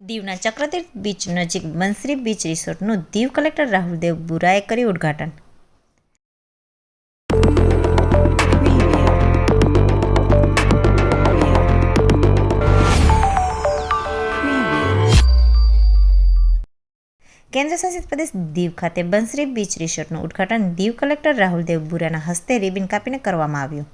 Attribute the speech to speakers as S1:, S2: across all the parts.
S1: દીવના ચક્રતીર્થ બીચ નજીક બંસરી બીચ રિસોર્ટનું દીવ કલેક્ટર રાહુલ બુરાએ કર્યું ઉદ્ઘાટન. કેન્દ્રશાસિત પ્રદેશ દીવ ખાતે બંસરી બીચ રિસોર્ટનું ઉદ્ઘાટન દીવ કલેક્ટર રાહુલ દેવ બુરાના હસ્તે રિબિન કાપીને કરવામાં આવ્યું.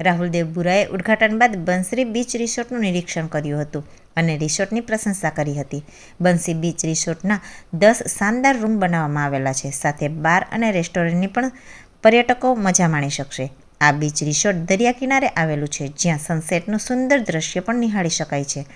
S1: રાહુલ દેવ બુરાએ ઉદ્ઘાટન બાદ બંસરી બીચ રિસોર્ટનું નિરીક્ષણ કર્યું હતું. અને રિસોર્ટની પ્રશંસા કરી હતી. બંસી બીચ રિસોર્ટના દસ શાનદાર રૂમ બનાવવામાં આવેલા છે. સાથે બાર અને રેસ્ટોરન્ટની પણ પર્યટકો મજા માણી શકશે. આ બીચ રિસોર્ટ દરિયા કિનારે આવેલું છે, જ્યાં સનસેટનું સુંદર દ્રશ્ય પણ નિહાળી શકાય છે.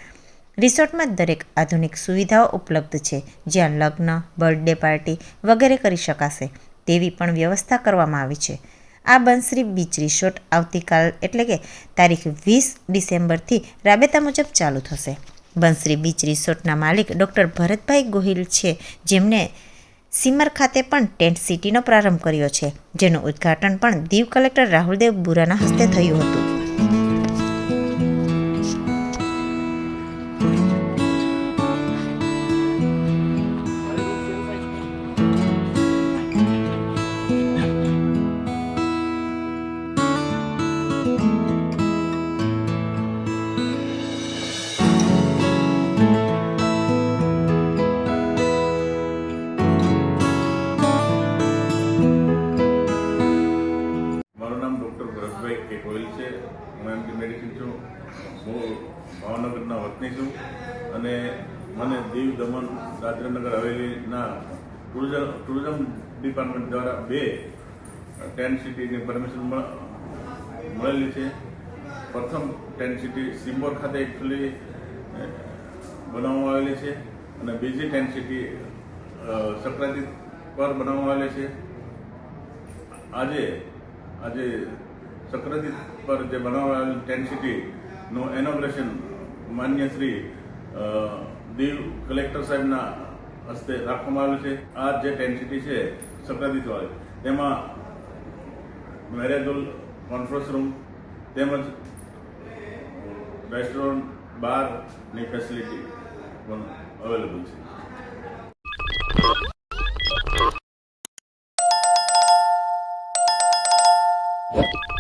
S1: રિસોર્ટમાં દરેક આધુનિક સુવિધાઓ ઉપલબ્ધ છે, જ્યાં લગ્ન, બર્થડે પાર્ટી વગેરે કરી શકાશે. તેવી પણ વ્યવસ્થા કરવામાં આવી છે. આ બંસરી બીચ રિસોર્ટ આવતીકાલ, એટલે કે તારીખ વીસ ડિસેમ્બરથી રાબેતા મુજબ ચાલુ થશે. બંસરી બીચ રિસોર્ટના માલિક ડૉક્ટર ભરતભાઈ ગોહિલ છે જેમણે સિમર ખાતે પણ ટેન્ટ સિટીનો પ્રારંભ કર્યો છે, જેનું ઉદ્ઘાટન પણ દીવ કલેક્ટર રાહુલદેવ બુરાના હસ્તે થયું હતું.
S2: ભાવનગરના વતની છું અને મને દીવ દમણ દાદરાનગર હવેલીના ટુરિઝમ ટુરિઝમ ડિપાર્ટમેન્ટ દ્વારા બે ટેન્ટ સિટીની પરમિશન મળેલી છે. પ્રથમ ટેન્ટ સિટી સિમ્બોર ખાતે એકચ્યુઅલી બનાવવામાં આવેલી છે અને બીજી ટેન્ટ સિટી સંક્રાંતિ પર બનાવવામાં આવેલી છે. આજે આજે સંક્રાંતિ પર જે બનાવાયેલ ટેન્ટ સિટીનું એનોગ્રેશન માન્ય શ્રી દીવ કલેક્ટર સાહેબના હસ્તે રાખવામાં આવ્યું છે. આ જે ટેન્ટ સિટી છે સંક્રાંતિ વાળી તેમાં મેરેજ હોલ કોન્ફરન્સ રૂમ તેમજ રેસ્ટોરન્ટ બારની ફેસિલિટી પણ અવેલેબલ છે What?